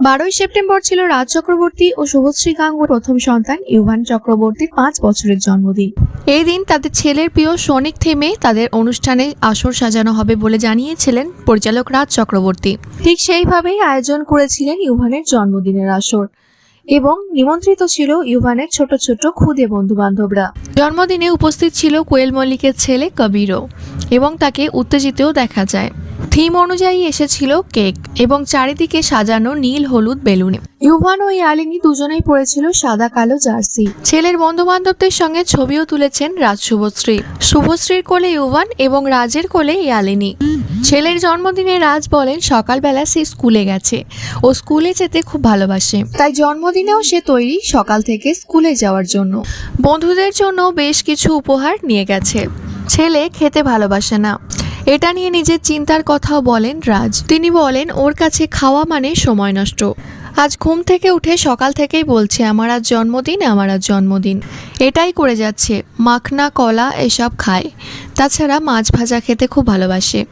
বারোই সেপ্টেম্বর ছিল রাজ চক্রবর্তী ও শুভশ্রী গাঙ্গুর প্রথম সন্তান, ইউভান চক্রবর্তীর পাঁচ বছরের জন্মদিন। এই দিন তাদের ছেলের প্রিয় সনিক থেমে তাদের অনুষ্ঠানে আসর সাজানো হবে বলে জানিয়েছিলেন পরিচালক রাজ চক্রবর্তী। ঠিক সেইভাবেই আয়োজন করেছিলেন ইউভানের জন্মদিনের আসর এবং নিমন্ত্রিত ছিল ইউভানের ছোট ছোট খুদে বন্ধু বান্ধবরা জন্মদিনে উপস্থিত ছিল কোয়েল মল্লিকের ছেলে কবিরও এবং তাকে উত্তেজিতও দেখা যায়। থিম অনুযায়ী এসেছিল কেক এবং চারিদিকে সাজানো নীল হলুদ বেলুনে। ইউভান ও ইয়ালিনী দুজনেই পড়েছিল সাদা কালো জার্সি। ছেলের বন্ধু বান্ধবদের সঙ্গে ছবিও তুলেছেন রাজ শুভশ্রী। শুভশ্রীর কোলে ইউভান এবং রাজের কোলে ইয়ালিনী। ছেলের জন্মদিনে রাজ বলেন, সকালবেলা সে স্কুলে গেছে। ও স্কুলে যেতে খুব ভালোবাসে। তাই জন্মদিনেও সে তৈরি সকাল থেকে স্কুলে যাওয়ার জন্য। বন্ধুদের জন্য বেশ কিছু উপহার নিয়ে গেছে। ছেলে খেতে ভালোবাসে না। এটা নিয়ে নিজের চিন্তার কথাও বলেন রাজ। তিনি বলেন, ওর কাছে খাওয়া মানে সময় নষ্ট। আজ ঘুম থেকে উঠে সকাল থেকেই বলছে, আমার আজ জন্মদিন, আমার আজ জন্মদিন। এটাই করে যাচ্ছে। মাখনা, কলা, এসব খায়। তাছাড়া মাছ ভাজা খেতে খুব ভালোবাসে